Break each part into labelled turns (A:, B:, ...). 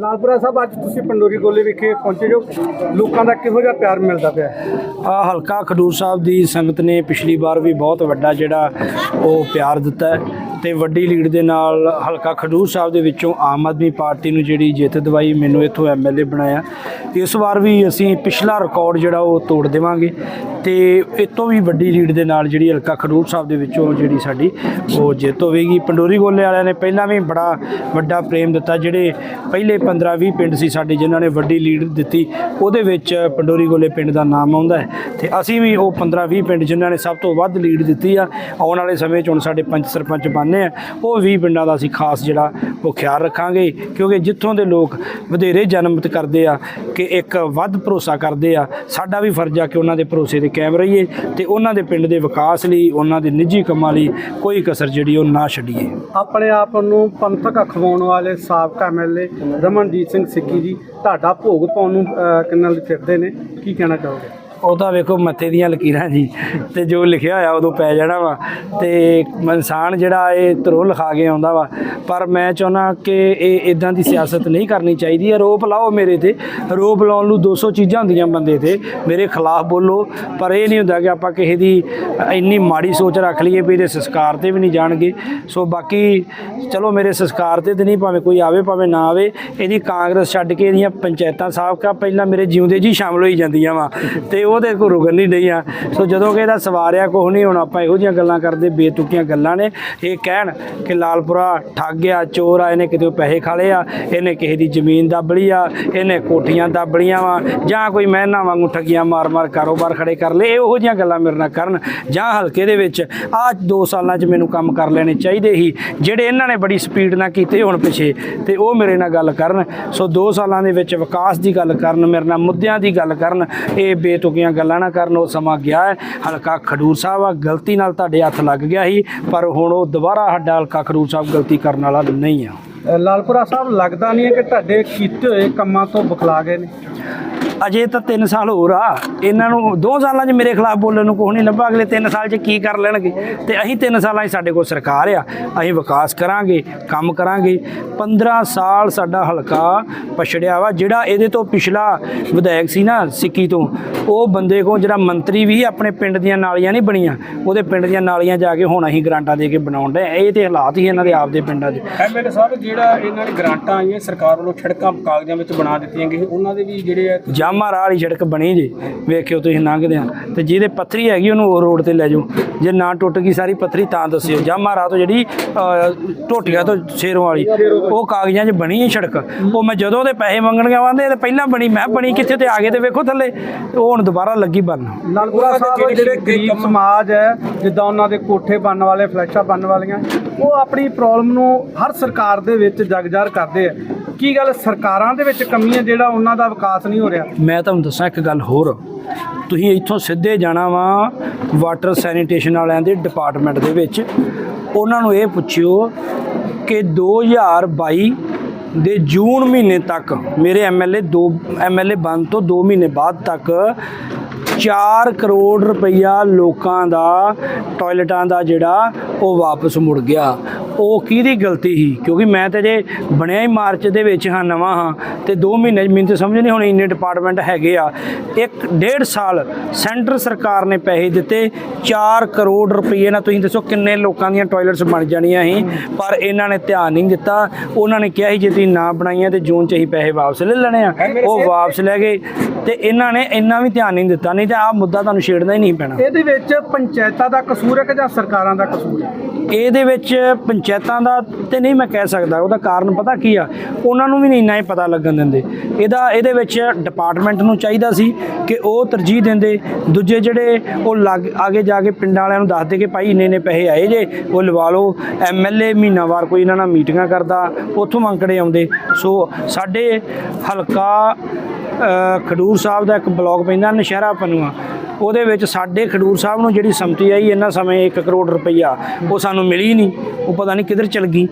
A: ਲਾਲਪੁਰਾ ਸਾਹਿਬ, ਅੱਜ ਤੁਸੀਂ ਪੰਡੋਰੀ ਗੋਲੇ ਵਿਖੇ ਪਹੁੰਚੇ ਜੋ। ਲੋਕਾਂ ਦਾ ਕਿਹੋ ਜਿਹਾ ਪਿਆਰ ਮਿਲਦਾ ਪਿਆ?
B: ਆ ਹਲਕਾ ਖਡੂਰ ਸਾਹਿਬ ਦੀ ਸੰਗਤ ਨੇ ਪਿਛਲੀ ਵਾਰ ਵੀ ਬਹੁਤ ਵੱਡਾ ਜਿਹੜਾ ਉਹ ਪਿਆਰ ਦਿੱਤਾ ਤੇ ਵੱਡੀ ਲੀਡ ਦੇ ਨਾਲ ਹਲਕਾ ਖਡੂਰ ਸਾਹਿਬ ਦੇ ਵਿੱਚੋਂ ਆਮ ਆਦਮੀ ਪਾਰਟੀ ਨੂੰ ਜਿਹੜੀ ਜਿੱਤ ਦਵਾਈ ਮੈਨੂੰ ਇੱਥੋਂ ਐਮਐਲਏ ਬਣਾਇਆ। ਇਸ ਵਾਰ ਵੀ ਅਸੀਂ ਪਿਛਲਾ ਰਿਕਾਰਡ ਜਿਹੜਾ ਉਹ ਤੋੜ ਦੇਵਾਂਗੇ। ਤੇ ਇਹ ਤੋਂ ਵੀ ਵੱਡੀ ਲੀਡ ਦੇ ਨਾਲ ਜਿਹੜੀ ਹਲਕਾ ਖਡੂਰ ਸਾਹਿਬ ਦੇ ਵਿੱਚੋਂ ਜਿਹੜੀ ਸਾਡੀ ਉਹ ਜਿੱਤ ਹੋਵੇਗੀ। ਪੰਡੋਰੀ ਗੋਲੇ ਵਾਲਿਆਂ ਨੇ ਪਹਿਲਾਂ ਵੀ ਬੜਾ ਵੱਡਾ ਪ੍ਰੇਮ ਦਿੱਤਾ। ਜਿਹੜੇ ਪਹਿਲੇ 15 20 ਪਿੰਡ ਸੀ ਸਾਡੇ, ਜਿਨ੍ਹਾਂ ਨੇ ਵੱਡੀ ਲੀਡ ਦਿੱਤੀ, ਉਹਦੇ ਵਿੱਚ ਪੰਡੋਰੀ ਗੋਲੇ ਪਿੰਡ ਦਾ ਨਾਮ ਆਉਂਦਾ ਹੈ। ਤੇ ਅਸੀਂ ਵੀ ਉਹ 15 20 ਪਿੰਡ ਜਿਨ੍ਹਾਂ ਨੇ ਸਭ ਤੋਂ ਵੱਧ ਲੀਡ ਦਿੱਤੀ ਆ, ਆਉਣ ਵਾਲੇ ਸਮੇਂ 'ਚ ਹੁਣ ਸਾਡੇ ਪੰਚ ਸਰਪੰਚ ਬਣ ਬਣਨੇ ਆ। ਉਹ 20 ਪਿੰਡਾਂ ਦਾ ਅਸੀਂ ਖਾਸ ਜਿਹੜਾ ਉਹ ਖਿਆਲ ਰੱਖਾਂਗੇ, ਕਿਉਂਕਿ ਜਿੱਥੋਂ ਦੇ ਲੋਕ ਵਧੇਰੇ ਜਨਮਤ ਕਰਦੇ ਆ ਕਿ ਇੱਕ ਵੱਧ ਭਰੋਸਾ ਕਰਦੇ ਆ, ਸਾਡਾ ਵੀ ਫਰਜ਼ ਆ ਕਿ ਉਹਨਾਂ ਦੇ ਭਰੋਸੇ ਤੇ ਕਾਇਮ ਰਹੀਏ ਤੇ ਉਹਨਾਂ ਦੇ ਪਿੰਡ ਦੇ ਵਿਕਾਸ ਲਈ, ਉਹਨਾਂ ਦੇ ਨਿੱਜੀ ਕੰਮਾਂ ਲਈ ਕੋਈ ਕਸਰ ਜਿਹੜੀ ਉਹ ਨਾ ਛੱਡੀਏ।
A: ਆਪਣੇ ਆਪ ਨੂੰ ਪੰਥਕ ਅਖਵਾਉਣ ਵਾਲੇ ਸਾਬਕਾ ਐਮਐਲਏ ਰਮਨਜੀਤ ਸਿੰਘ ਸਿੱਕੀ ਜੀ, ਤੁਹਾਡਾ ਭੋਗ ਪਾਉਣ ਨੂੰ ਕਿੰਨਾ ਫਿਰਦੇ ਨੇ? ਕੀ ਕਹਿਣਾ ਚਾਹੋਗੇ?
B: ਉਹ ਤਾਂ ਵੇਖੋ ਮੱਥੇ ਦੀਆਂ ਲਕੀਰਾਂ ਜੀ। ਤੇ ਜੋ ਲਿਖਿਆ ਹੋਇਆ ਉਦੋਂ ਪੈ ਜਾਣਾ ਵਾ। ਤੇ ਇਨਸਾਨ ਜਿਹੜਾ ਇਹ ਤਰੋ ਲਿਖਾ ਕੇ ਆਉਂਦਾ ਵਾ। ਪਰ ਮੈਂ ਚਾਹੁੰਦਾ ਕਿ ਇਹ ਇਦਾਂ ਦੀ ਸਿਆਸਤ ਨਹੀਂ ਕਰਨੀ ਚਾਹੀਦੀ। ਆਰੋਪ ਲਾਓ ਮੇਰੇ ਤੇ। ਆਰੋਪ ਲਾਉਣ ਨੂੰ 200 ਚੀਜ਼ਾਂ ਹੁੰਦੀਆਂ ਬੰਦੇ ਤੇ। ਮੇਰੇ ਖਿਲਾਫ ਬੋਲੋ। ਪਰ ਇਹ ਨਹੀਂ ਹੁੰਦਾ ਕਿ ਆਪਾਂ ਕਿਸੇ ਦੀ ਇੰਨੀ ਮਾੜੀ ਸੋਚ ਰੱਖ ਲਈਏ ਵੀ ਇਹਦੇ ਸੰਸਕਾਰ ਤੇ ਵੀ ਨਹੀਂ ਜਾਣਗੇ। ਸੋ ਬਾਕੀ ਚਲੋ ਮੇਰੇ ਸੰਸਕਾਰ ਤੇ ਤੇ ਨਹੀਂ ਭਾਵੇਂ ਕੋਈ ਆਵੇ, ਭਾਵੇਂ ਨਾ ਆਵੇ। ਇਹਦੀ ਕਾਂਗਰਸ ਛੱਡ ਕੇ ਇਹਦੀਆਂ ਪੰਚਾਇਤਾਂ ਸਾਬਕਾ ਪਹਿਲਾਂ ਮੇਰੇ ਜਿਉਂਦੇ ਜੀ ਸ਼ਾਮਲ ਹੋਈ ਜਾਂਦੀਆਂ ਵਾ। ਤੇ ਉਹਦੇ ਕੋ ਰੁਕਣ ਨਹੀਂ ਆ ਸੋ ਜਦੋਂ ਕਿ ਇਹਦਾ ਸਵਾਰਿਆ, ਕੁਛ ਨਹੀਂ, ਹੁਣ ਆਪਾਂ ਇਹੋ ਜਿਹੀਆਂ ਗੱਲਾਂ ਕਰਦੇ, ਬੇਤੁਕੀਆਂ ਗੱਲਾਂ ਨੇ। ਇਹ ਕਹਿਣ ਕਿ ਲਾਲਪੁਰਾ ਠੱਗ ਗਿਆ ਚੋਰ ਆ, ਇਹਨੇ ਕਿਤੇ ਪੈਸੇ ਖਾ ਲਏ ਆ, ਇਹਨੇ ਕਿਸੇ ਦੀ ਜ਼ਮੀਨ ਦੱਬਲੀ ਆ, ਇਹਨੇ ਕੋਠੀਆਂ ਦੱਬਲੀਆਂ ਵਾ, ਜਾਂ ਕੋਈ ਮਹਿਨਾ ਵਾਂਗੂ ਠੱਗੀਆਂ ਮਾਰ-ਮਾਰ ਕਾਰੋਬਾਰ ਖੜੇ ਕਰ ਲਏ, ਇਹੋ ਉਹੋ ਜਿਹੀਆਂ ਗੱਲਾਂ ਮੇਰੇ ਨਾਲ ਕਰਨ, ਜਾਂ ਹਲਕੇ ਦੇ ਵਿੱਚ ਆਹ 2 ਸਾਲਾਂ 'ਚ ਮੈਨੂੰ ਕੰਮ ਕਰ ਲੈਣੇ ਚਾਹੀਦੇ ਸੀ, ਜਿਹੜੇ ਇਹਨਾਂ ਨੇ ਬੜੀ ਸਪੀਡ ਨਾਲ ਕੀਤੇ ਹੁਣ ਪਿਛੇ, ਤੇ ਉਹ ਮੇਰੇ ਨਾਲ ਗੱਲ ਕਰਨ। ਸੋ 2 ਸਾਲਾਂ ਦੇ ਵਿੱਚ ਵਿਕਾਸ ਦੀ ਗੱਲ ਕਰਨ, ਮੇਰੇ ਨਾਲ ਮੁੱਦਿਆਂ ਦੀ ਗੱਲ ਕਰਨ, ਇਹ ਬੇਤੁਕੀ ਬੇਤੁਕੀਆਂ ਗੱਲਾਂ ਨਾ ਕਰਨ, ਉਹ ਸਮਾਂ ਗਿਆ ਹੈ। ਹਲਕਾ ਖਡੂਰ ਸਾਹਿਬ ਆ, ਗਲਤੀ ਨਾਲ ਤੁਹਾਡੇ ਹੱਥ ਲੱਗ ਗਿਆ ਸੀ, ਪਰ ਹੁਣ ਉਹ ਦੁਬਾਰਾ ਸਾਡਾ ਹਲਕਾ ਖਡੂਰ ਸਾਹਿਬ ਗਲਤੀ ਕਰਨ ਵਾਲਾ ਨਹੀਂ ਆ।
A: ਲਾਲਪੁਰਾ ਸਾਹਿਬ, ਲੱਗਦਾ ਨਹੀਂ ਹੈ ਕਿ ਤੁਹਾਡੇ ਕੀਤੇ ਹੋਏ ਕੰਮਾਂ ਤੋਂ ਬਖਲਾ ਗਏ ਨੇ?
B: ਅਜੇ ਤਾਂ 3 ਸਾਲ ਹੋਰ ਆ। ਇਹਨਾਂ ਨੂੰ 2 ਸਾਲਾਂ 'ਚ ਮੇਰੇ ਖਿਲਾਫ ਬੋਲਣ ਨੂੰ ਕੁਛ ਨਹੀਂ ਲੱਭਾ। ਅਗਲੇ 3 ਸਾਲ 'ਚ ਕੀ ਕਰ ਲੈਣਗੇ? ਤੇ ਅਸੀਂ 3 ਸਾਲਾਂ 'ਚ ਸਾਡੇ ਕੋਲ ਸਰਕਾਰ ਆ। ਅਸੀਂ ਵਿਕਾਸ ਕਰਾਂਗੇ ਕੰਮ ਕਰਾਂਗੇ। 15 ਸਾਲ ਸਾਡਾ ਹਲਕਾ ਪਛੜਿਆ ਵਾ। ਜਿਹੜਾ ਇਹਦੇ ਤੋਂ ਪਿਛਲਾ ਵਿਧਾਇਕ ਸੀ ਨਾ ਸਿੱਕੀ ਤੋਂ ਉਹ ਬੰਦੇ ਕੋ ਜਿਹੜਾ ਮੰਤਰੀ ਵੀ ਆਪਣੇ ਪਿੰਡ ਦੀਆਂ ਨਾਲੀਆਂ ਨਹੀਂ ਬਣੀਆਂ ਉਹਦੇ ਪਿੰਡ ਦੀਆਂ ਨਾਲੀਆਂ ਜਾ ਕੇ ਹੁਣ ਅਸੀਂ ਗਰਾਂਟਾਂ ਦੇ ਕੇ ਬਣਾਉਣ ਦੇ ਇਹ ਤੇ ਹਾਲਾਤ ਹੀ ਇਹਨਾਂ ਦੇ ਆਪਦੇ ਪਿੰਡਾਂ ਦੇ।
A: ਐਮਐਲਏ ਸਾਹਿਬ ਜਿਹੜਾ ਇਹਨਾਂ ਨੇ ਗ੍ਰਾਂਟਾਂ ਆਈਆਂ ਸਰਕਾਰ ਵੱਲੋਂ ਸੜਕਾਂ ਕਾਗਜ਼ਾਂ ਵਿੱਚ ਬਣਾ ਦਿੱਤੀਆਂ ਗਈਆਂ ਉਹਨਾਂ ਦੇ ਵੀ ਜਿਹੜੇ ਆ
B: ਜਾਮਾ ਰਾਹ ਵਾਲੀ ਸੜਕ ਬਣੀ ਜੇ ਵੇਖਿਓ ਤੁਸੀਂ ਲੰਘਦੇ ਆ ਤੇ ਜਿਹਦੇ ਪੱਥਰੀ ਹੈਗੀ ਉਹਨੂੰ ਉਹ ਰੋਡ ਤੇ ਲੈ ਜਾਓ। ਜੇ ਨਾ ਟੁੱਟ ਗਈ ਸਾਰੀ ਪੱਥਰੀ ਤਾਂ ਦੱਸਿਓ। ਜਾਮਾ ਰਾਹ ਤੋਂ ਜਿਹੜੀ ਟੋਟੀਆਂ ਤੋਂ ਸ਼ੇਰੋਂ ਵਾਲੀ ਉਹ ਕਾਗਜ਼ਾਂ 'ਚ ਬਣੀ ਹੈ ਸੜਕ। ਉਹ ਮੈਂ ਜਦੋਂ ਉਹਦੇ ਪੈਸੇ ਮੰਗਣ ਗਿਆ ਵਾਂਦੇ ਇਹ ਤਾਂ ਪਹਿਲਾਂ ਬਣੀ। ਮੈਂ ਬਣੀ ਕਿੱਥੇ ਤੇ? ਆ ਗਏ ਤੇ ਵੇਖੋ ਥੱਲੇ। ਉਹ ਹੁਣ ਦੁਬਾਰਾ ਲੱਗੀ ਬਣਨ
A: ਲਾਲਪੁਰਾ ਸਾਹਿਬ ਜਿਹੜੇ ਗਰੀਬ ਸਮਾਜ ਹੈ ਜਿੱਦਾਂ ਉਹਨਾਂ ਦੇ ਕੋਠੇ ਬਣਨ ਵਾਲੇ ਫਲੈਸ਼ਾਂ ਬਣਨ ਵਾਲੀਆਂ ਉਹ ਆਪਣੀ ਪ੍ਰੋਬਲਮ ਨੂੰ ਹਰ ਸਰਕਾਰ ਦੇ ਵਿੱਚ ਜਗਜਾਰ ਕਰਦੇ ਆ। ਕੀ ਗੱਲ ਸਰਕਾਰਾਂ ਦੇ ਵਿੱਚ ਕਮੀ ਹੈ ਜਿਹੜਾ ਉਹਨਾਂ ਦਾ ਵਿਕਾਸ ਨਹੀਂ ਹੋ ਰਿਹਾ?
B: ਮੈਂ ਤੁਹਾਨੂੰ ਦੱਸਾਂ ਇੱਕ ਗੱਲ ਹੋਰ। ਤੁਸੀਂ ਇੱਥੋਂ ਸਿੱਧੇ ਜਾਣਾ ਵਾ ਵਾਟਰ ਸੈਨੀਟੇਸ਼ਨ ਵਾਲਿਆਂ ਦੇ ਡਿਪਾਰਟਮੈਂਟ ਦੇ ਵਿੱਚ। ਉਹਨਾਂ ਨੂੰ ਇਹ ਪੁੱਛਿਓ ਕਿ 2022 ਦੇ ਜੂਨ ਮਹੀਨੇ ਤੱਕ ਮੇਰੇ ਐਮਐਲਏ ਦੋ ਐਮਐਲਏ ਬਣ ਤੋਂ 2 ਮਹੀਨੇ ਬਾਅਦ ਤੱਕ 4 ਕਰੋੜ ਰੁਪਈਆ ਲੋਕਾਂ ਦਾ ਟਾਇਲਟਾਂ ਦਾ ਜਿਹੜਾ ਉਹ ਵਾਪਸ ਮੁੜ ਗਿਆ। ਉਹ ਕਿਹਦੀ ਗਲਤੀ ਸੀ? ਕਿਉਂਕਿ ਮੈਂ ਤੇ ਜੇ ਬਣਿਆ ਹੀ ਮਾਰਚ ਦੇ ਵਿੱਚ ਹਾਂ ਨਵਾਂ ਹਾਂ ਤੇ 2 ਮਹੀਨੇ ਮੈਨੂੰ ਤਾਂ ਸਮਝ ਨਹੀਂ ਹੁਣ ਇੰਨੇ ਡਿਪਾਰਟਮੈਂਟ ਹੈਗੇ ਆ। ਇੱਕ ਡੇਢ ਸਾਲ ਸੈਂਟਰ ਸਰਕਾਰ ਨੇ ਪੈਸੇ ਦਿੱਤੇ 4 ਕਰੋੜ ਰੁਪਏ ਨਾਲ ਤੁਸੀਂ ਦੱਸੋ ਕਿੰਨੇ ਲੋਕਾਂ ਦੀਆਂ ਟਾਇਲਟਸ ਬਣ ਜਾਣੀਆਂ ਸੀ ਪਰ ਇਹਨਾਂ ਨੇ ਧਿਆਨ ਨਹੀਂ ਦਿੱਤਾ। ਉਹਨਾਂ ਨੇ ਕਿਹਾ ਸੀ ਜੇ ਤੁਸੀਂ ਨਾ ਬਣਾਈਆਂ ਤੇ ਜੂਨ 'ਚ ਹੀ ਪੈਸੇ ਵਾਪਸ ਲੈ ਲੈਣੇ ਆ। ਉਹ ਵਾਪਸ ਲੈ ਗਏ। ਤੇ ਇਹਨਾਂ ਨੇ ਇੰਨਾ ਵੀ ਧਿਆਨ ਨਹੀਂ ਦਿੱਤਾ ਨਹੀਂ ਤਾਂ ਆਹ ਮੁੱਦਾ ਤੁਹਾਨੂੰ ਛੇੜਨਾ ਹੀ ਨਹੀਂ ਪੈਣਾ।
A: ਇਹਦੇ ਵਿੱਚ ਪੰਚਾਇਤਾਂ ਦਾ ਕਸੂਰ ਹੈ ਕਿ ਜਾਂ ਸਰਕਾਰਾਂ ਦਾ ਕਸੂਰ ਹੈ?
B: ਇਹਦੇ ਵਿੱਚ ਪੰਚਾਇਤਾਂ ਦਾ ਤੇ ਨਹੀਂ ਮੈਂ ਕਹਿ ਸਕਦਾ ਉਹਦਾ ਕਾਰਨ ਪਤਾ ਕੀ ਆ? ਉਹਨਾਂ ਨੂੰ ਵੀ ਨਹੀਂ ਇੰਨਾ ਹੀ ਪਤਾ ਲੱਗਣ ਦਿੰਦੇ। ਇਹਦਾ ਇਹਦੇ ਵਿੱਚ ਡਿਪਾਰਟਮੈਂਟ ਨੂੰ ਚਾਹੀਦਾ ਸੀ ਕਿ ਉਹ ਤਰਜੀਹ ਦਿੰਦੇ। ਦੂਜੇ ਜਿਹੜੇ ਉਹ ਲੱਗ ਆਗੇ ਜਾ ਕੇ ਪਿੰਡਾਂ ਵਾਲਿਆਂ ਨੂੰ ਦੱਸਦੇ ਕਿ ਭਾਈ ਇੰਨੇ ਇੰਨੇ ਪੈਸੇ ਆਏ ਜੇ ਉਹ ਲਵਾ ਲਓ। ਐਮਐਲਏ ਮਹੀਨਾਵਾਰ ਕੋਈ ਇਹਨਾਂ ਨਾਲ ਮੀਟਿੰਗਾਂ ਕਰਦਾ ਉੱਥੋਂ ਅੰਕੜੇ ਆਉਂਦੇ। ਸੋ ਸਾਡੇ ਹਲਕਾ ਖਡੂਰ ਸਾਹਿਬ ਦਾ ਇੱਕ ਬਲਾਕ ਪੈਂਦਾ, ਨਸ਼ਹਿਰਾ ਪਨੂਆ। ਉਹਦੇ ਵਿੱਚ ਸਾਡੇ ਖਡੂਰ ਸਾਹਿਬ ਨੂੰ ਜਿਹੜੀ ਸੰਮਤੀ ਆਈ ਇਹਨਾਂ ਸਮੇਂ 1 ਕਰੋੜ ਰੁਪਈਆ, ਉਹ ਸਾਨੂੰ ਮਿਲੀ ਨਹੀਂ। ਉਹ ਪਤਾ ਨਹੀਂ ਕਿੱਧਰ ਚਲ ਗਈ।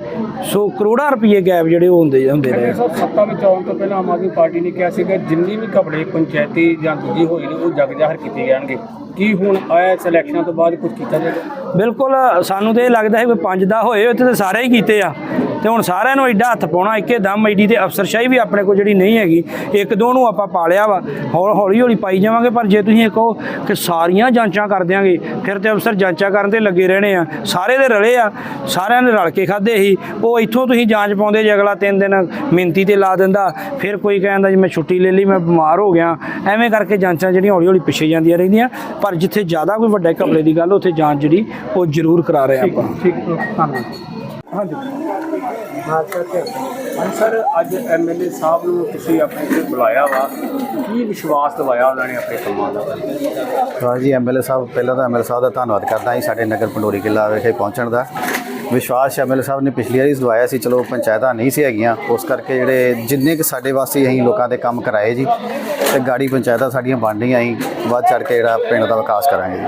B: ਸੋ ਕਰੋੜਾਂ ਰੁਪਏ ਗੈਪ ਜਿਹੜੇ ਉਹ ਹੁੰਦੇ ਹੁੰਦੇ ਰਹੇ।
C: ਸੱਤਾ ਵਿੱਚ ਆਉਣ ਤੋਂ ਪਹਿਲਾਂ ਆਮ ਆਦਮੀ ਪਾਰਟੀ ਨੇ ਕਿਹਾ ਸੀਗਾ ਜਿੰਨੀ ਵੀ ਘਪਲੇ ਪੰਚਾਇਤੀ ਜਾਂ ਦੂਜੀ ਹੋਈ ਨੇ ਉਹ ਜਗ ਜ਼ਾਹਰ ਕੀਤੇ ਜਾਣਗੇ। ਕੀ ਹੁਣ ਆਇਆ ਸਿਲੈਕਸ਼ਨਾਂ ਤੋਂ ਬਾਅਦ ਕੁਝ ਕੀਤਾ ਜਾਏਗਾ?
B: ਬਿਲਕੁਲ ਸਾਨੂੰ ਤੇ ਇਹ ਲੱਗਦਾ ਹੈ ਕੋਈ ਪੰਜ ਦਾ ਹੋਏ ਉੱਥੇ ਤੇ ਸਾਰੇ ਹੀ ਕੀਤੇ ਆ। ਤੇ ਹੁਣ ਸਾਰਿਆਂ ਨੂੰ ਐਡਾ ਹੱਥ ਪਾਉਣਾ ਇੱਕੇ ਦਮ ਐਡੀ ਤੇ ਅਫਸਰਸ਼ਾਹੀ ਵੀ ਆਪਣੇ ਕੋਲ ਜਿਹੜੀ ਨਹੀਂ ਹੈਗੀ। ਇੱਕ ਦੋ ਨੂੰ ਆਪਾਂ ਪਾਲਿਆ ਵਾ ਹੌ- ਹੌਲੀ ਹੌਲੀ ਪਾਈ ਜਾਵਾਂਗੇ ਪਰ ਜੇ ਤੁਸੀਂ ਇਹ ਕਹੋ ਕਿ ਸਾਰੀਆਂ ਜਾਂਚਾਂ ਕਰ ਦਿਆਂਗੇ ਫਿਰ ਤੇ ਅਫਸਰ ਜਾਂਚਾਂ ਕਰਨ ਤੇ ਲੱਗੇ ਰਹਿਣੇ ਆ। ਸਾਰੇ ਦੇ ਰਲੇ ਆ ਸਾਰਿਆਂ ਨੇ ਰਲ ਕੇ ਖਾਦੇ ਸੀ। ਉਹ ਇੱਥੋਂ ਤੁਸੀਂ ਜਾਂਚ ਪਾਉਂਦੇ ਜੇ ਅਗਲਾ ਤਿੰਨ ਦਿਨ ਮਿੰਤੀ ਤੇ ਲਾ ਦਿੰਦਾ ਫਿਰ ਕੋਈ ਕਹਿੰਦਾ ਜੀ ਮੈਂ ਛੁੱਟੀ ਲੈ ਲਈ ਮੈਂ ਬਿਮਾਰ ਹੋ ਗਿਆ। ਐਵੇਂ ਕਰਕੇ ਜਾਂਚਾਂ ਜਿਹੜੀਆਂ ਹੌਲੀ ਹੌਲੀ ਪਿੱਛੇ ਜਾਂਦੀਆਂ ਰਹਿੰਦੀਆਂ ਪਰ ਜਿੱਥੇ ਜ਼ਿਆਦਾ ਕੋਈ ਵੱਡੇ ਘਪਲੇ ਦੀ ਗੱਲ ਉੱਥੇ ਜਾਂਚ ਜਿਹੜੀ ਉਹ ਜ਼ਰੂਰ ਕਰਾ ਰਹੇ ਆਪਾਂ।
A: ਠੀਕ ਧੰਨਵਾਦ। ਹਾਂਜੀ।
C: ਹਾਂ ਸਰ ਅੱਜ ਐਮਐਲਏ ਸਾਹਿਬ ਨੂੰ ਤੁਸੀਂ ਆਪਣੇ ਕੋਲ ਬੁਲਾਇਆ ਵਾ। ਕੀ ਵਿਸ਼ਵਾਸ ਦਿਵਾਇਆ ਉਹਨਾਂ ਨੇ ਆਪਣੇ ਕੰਮਾਂ ਦਾ?
D: ਹਾਂ ਜੀ ਐਮਐਲਏ ਸਾਹਿਬ ਪਹਿਲਾਂ ਤਾਂ ਐਮਐਲਏ ਸਾਹਿਬ ਦਾ ਧੰਨਵਾਦ ਕਰਦਾ ਹਾਂ ਸਾਡੇ ਨਗਰ ਪੰਡੋਰੀ ਕਿਲਾ ਵਿਖੇ ਪਹੁੰਚਣ ਦਾ। ਵਿਸ਼ਵਾਸ ਐਮਐਲਏ ਸਾਹਿਬ ਨੇ ਪਿਛਲੀ ਵਾਰੀ ਦਵਾਇਆ ਸੀ ਚਲੋ ਪੰਚਾਇਤਾਂ ਨਹੀਂ ਸੀ ਹੈਗੀਆਂ ਉਸ ਕਰਕੇ ਜਿਹੜੇ ਜਿੰਨੇ ਕੁ ਸਾਡੇ ਵਾਸਤੇ ਅਸੀਂ ਲੋਕਾਂ ਦੇ ਕੰਮ ਕਰਾਏ ਜੀ ਤੇ ਗਾੜੀ ਪੰਚਾਇਤਾਂ ਸਾਡੀਆਂ ਬਣ ਰਹੀਆਂ ਅਸੀਂ ਵੱਧ ਚੜ ਕੇ ਜਿਹੜਾ ਪਿੰਡ ਦਾ ਵਿਕਾਸ ਕਰਾਂਗੇ ਜੀ।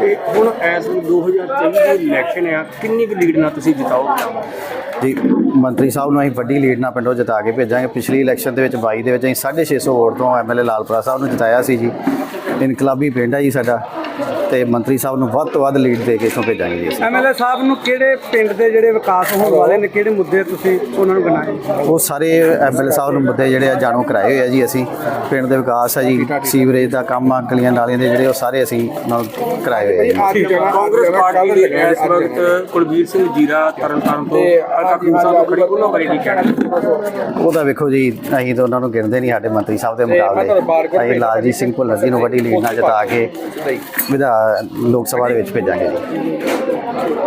C: ਤੇ ਹੁਣ ਐਸ 2023 ਦੀ ਇਲੈਕਸ਼ਨ ਆ ਕਿੰਨੀ ਕੁ ਲੀਡ ਨਾਲ ਤੁਸੀਂ ਜਿਤਾਓਗੇ?
D: ਜੀ ਮੰਤਰੀ ਸਾਹਿਬ ਨੂੰ ਅਸੀਂ ਵੱਡੀ ਲੀਡ ਨਾਲ ਪਿੰਡੋਂ ਜਿਤਾ ਕੇ ਭੇਜਾਂਗੇ। ਪਿਛਲੀ ਇਲੈਕਸ਼ਨ ਦੇ ਵਿੱਚ 22 ਦੇ ਵਿੱਚ ਅਸੀਂ 650 ਵੋਟ ਤੋਂ ਐਮਐਲਏ ਲਾਲਪੁਰਾ ਸਾਹਿਬ ਨੂੰ ਜਿਤਾਇਆ ਸੀ ਜੀ। ਇਨਕਲਾਬੀ ਪਿੰਡ ਹੈ ਜੀ ਸਾਡਾ। ਤੇ ਮੰਤਰੀ ਸਾਹਿਬ ਨੂੰ ਵੱਧ ਤੋਂ ਵੱਧ ਲੀਡ ਦੇ ਕੇ ਇਥੋਂ ਭੇਜਾਂਗੇ ਜੀ ਅਸੀਂ।
A: ਐਮਐਲਏ ਸਾਹਿਬ ਨੂੰ ਕਿਹੜੇ ਪਿੰਡ ਦੇ ਜਿਹੜੇ ਵਿਕਾਸ ਹੋਣ ਵਾਲੇ ਨੇ ਕਿਹੜੇ ਮੁੱਦੇ ਤੁਸੀਂ ਉਹਨਾਂ ਨੂੰ ਗਿਣਾਏ
D: ਉਹ ਸਾਰੇ ਐਮਐਲਏ ਸਾਹਿਬ ਨੂੰ ਮੁੱਦੇ ਜਿਹੜੇ ਆ ਜਾਣੂ ਕਰਾਏ ਹੋਏ ਆ ਜੀ ਅਸੀਂ। ਪਿੰਡ ਦੇ ਵਿਕਾਸ ਆ ਜੀ ਸੀਵਰੇਜ ਦਾ ਕੰਮ ਆ ਗਲੀਆਂ ਨਾਲੀਆਂ ਦੇ ਜਿਹੜੇ ਉਹ ਸਾਰੇ ਅਸੀਂ ਨਾਲ ਕਰਾਏ ਹੋਏ ਆ ਜੀ।
C: ਕਾਂਗਰਸ ਪਾਰਟੀ ਦੇ ਇਸ ਵਕਤ ਕੁਲਬੀਰ ਸਿੰਘ ਜੀਰਾ ਤਰਨਤਾਰਨ ਤੋਂ ਹਲਕਾ ਖੂਸਾ ਤੋਂ ਖੜੀ ਉਹਨਾਂ ਬਾਰੇ ਕੀ ਕਹਿਣਾ?
D: ਉਹਦਾ ਵੇਖੋ ਜੀ ਅਸੀਂ ਤਾਂ ਉਹਨਾਂ ਨੂੰ ਗਿਣਦੇ ਨਹੀਂ ਸਾਡੇ ਮੰਤਰੀ ਸਾਹਿਬ ਦੇ ਮੁਕਾਬਲੇ। ਅਸੀਂ ਲਾਲਜੀਤ ਸਿੰਘ ਭੁੱਲਰ ਜੀ ਨੂੰ ਵੱਡੀ ਲੀਡ ਨਾਲ ਜਿਤਾ ਕੇ ਵਿਧਾ ਲੋਕ ਸਭਾ ਦੇ ਵਿੱਚ ਭੇਜਾਂਗੇ